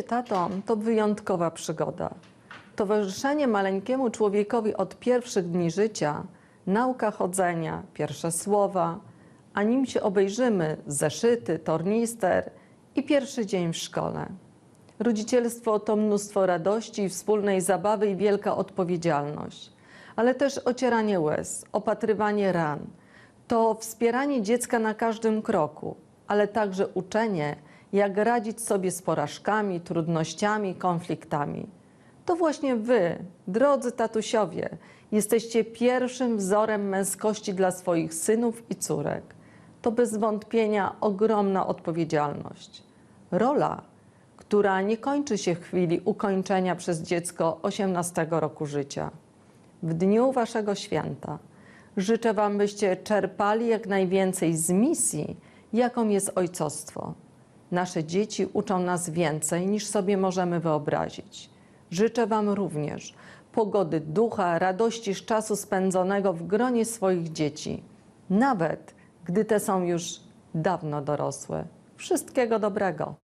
Tatą to wyjątkowa przygoda. Towarzyszenie maleńkiemu człowiekowi od pierwszych dni życia, nauka chodzenia, pierwsze słowa, a nim się obejrzymy zeszyty, tornister i pierwszy dzień w szkole. Rodzicielstwo to mnóstwo radości, wspólnej zabawy i wielka odpowiedzialność, ale też ocieranie łez, opatrywanie ran. To wspieranie dziecka na każdym kroku, ale także uczenie, jak radzić sobie z porażkami, trudnościami, konfliktami. To właśnie wy, drodzy tatusiowie, jesteście pierwszym wzorem męskości dla swoich synów i córek. To bez wątpienia ogromna odpowiedzialność. Rola, która nie kończy się w chwili ukończenia przez dziecko 18 roku życia. W dniu waszego święta życzę wam, byście czerpali jak najwięcej z misji, jaką jest ojcostwo. Nasze dzieci uczą nas więcej niż sobie możemy wyobrazić. Życzę Wam również pogody ducha, radości z czasu spędzonego w gronie swoich dzieci, nawet gdy te są już dawno dorosłe. Wszystkiego dobrego.